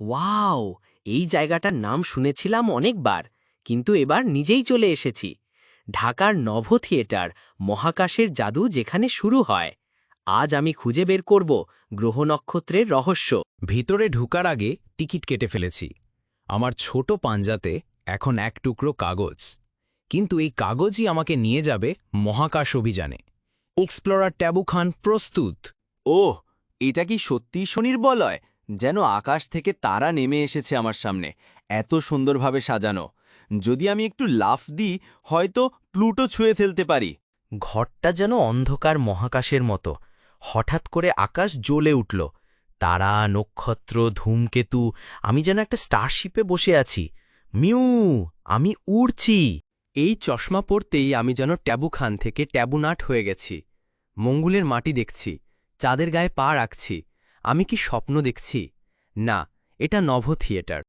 Wow এই জায়গাটার নাম শুনেছিলাম অনেকবার কিন্তু এবার নিজেই চলে এসেছি। ঢাকার নভ থিয়েটার মহাকাশের জাদু যেখানে শুরু হয়। আজ আমি খুঁজে বের করব গ্রহ নক্ষত্রের রহস্য। ভিতরে ঢুকার আগে টিকিট কেটে ফেলেছি। আমার ছোট পাঞ্জাতে এখন এক টুকরো কাগজ। কিন্তু এই কাগজই আমাকে নিয়ে যাবে মহাকাশ অভিযানে। এক্সপ্লোরার ট্যাবু খান প্রস্তুত। ওহ এটা কি সত্যিই শনির্বলয় যেন আকাশ থেকে তারা নেমে এসেছে আমার সামনে। এত সুন্দরভাবে সাজানো। যদি আমি একটু লাফ দিই হয়তো প্লুটো ছুঁয়ে ফেলতে পারি। ঘরটা যেন অন্ধকার মহাকাশের মতো। হঠাৎ করে আকাশ জ্বলে উঠল। তারা নক্ষত্র ধূমকেতু আমি যেন একটা স্টারশিপে বসে আছি। মিউ আমি উড়ছি। এই চশমা পরতেই আমি যেন ট্যাবু খান থেকে ট্যাবুনাট হয়ে গেছি। মঙ্গুলের মাটি দেখছি। চাঁদের গায়ে পা রাখছি। আমি কি স্বপ্ন দেখছি? না এটা নভ থিয়েটার।